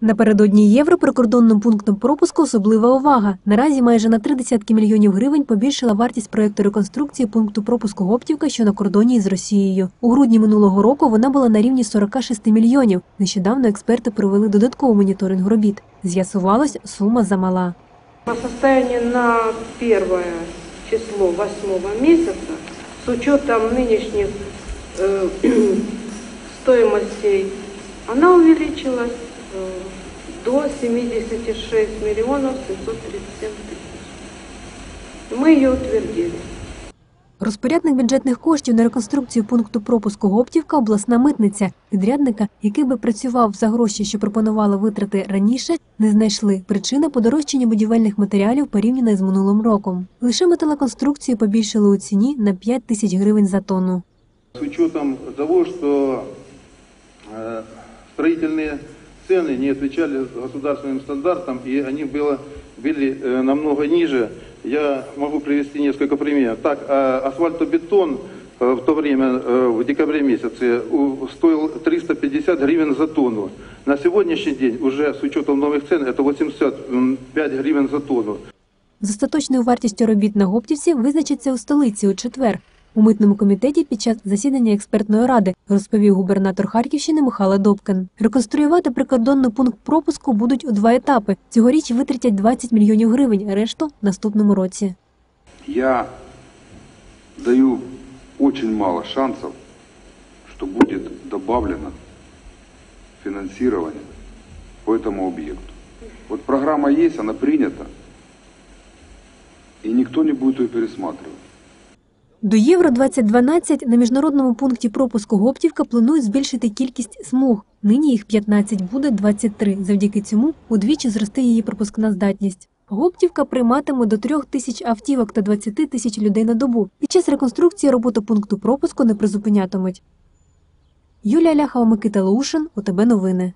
Напередодні євро прикордонним пунктом пропуску особлива увага. Наразі майже на три десятки мільйонів гривень побільшила вартість проєкту реконструкції пункту пропуску Гоптівка, що на кордоні із Росією. У грудні минулого року вона була на рівні 46 мільйонів. Нещодавно експерти провели додатковий моніторинг робіт. З'ясувалось, сума замала. По состоянию на первое число восьмого месяца, с учетом нынешних э, стоимостей, она увеличилась э, до 76 миллионов 737 тысяч. Мы ее утвердили. Розпорядник бюджетних коштів на реконструкцію пункту пропуску Гоптівка обласна митниця. Підрядника, який би працював за гроші, що пропонували витрати раніше, не знайшли. Причина подорожчання будівельних матеріалів порівняно з минулим роком. Лише металоконструкцію побільшили у ціні на 5 тисяч гривень за тонну. С учетом того, что э, строительные цены не отвечали государственным стандартам и они было, были э, намного ниже, я могу привести несколько примеров. Так, а, асфальтобетон э, в то время, э, в декабре месяце, у- стоил 350 гривен за тонну. На сегодняшний день уже с учетом новых цен это 85 гривен за тонну. З остаточною вартістю робіт на Гоптівці визначиться у столиці у четвер. У митному комітеті під час засідання експертної ради розповів губернатор Харківщини Михайло Добкин. Реконструювати прикордонний пункт пропуску будуть у два етапи. Цьогоріч витратять 20 мільйонів гривень, решту наступному році. Я даю очень мало шансов, что будет добавлено финансирование по этому объекту. Вот программа есть, она принята, и никто не будет ее пересматривать. До Євро 2012 на міжнародному пункті пропуску Гоптівка планують збільшити кількість смуг. Нині їх 15, буде 23. Завдяки цьому удвічі зросте її пропускна здатність. Гоптівка прийматиме до трьох тисяч автівок та 20 тисяч людей на добу. Під час реконструкції роботу пункту пропуску не призупинятимуть. Юлія Ляхова, Микита Лаушин. ОТБ новини.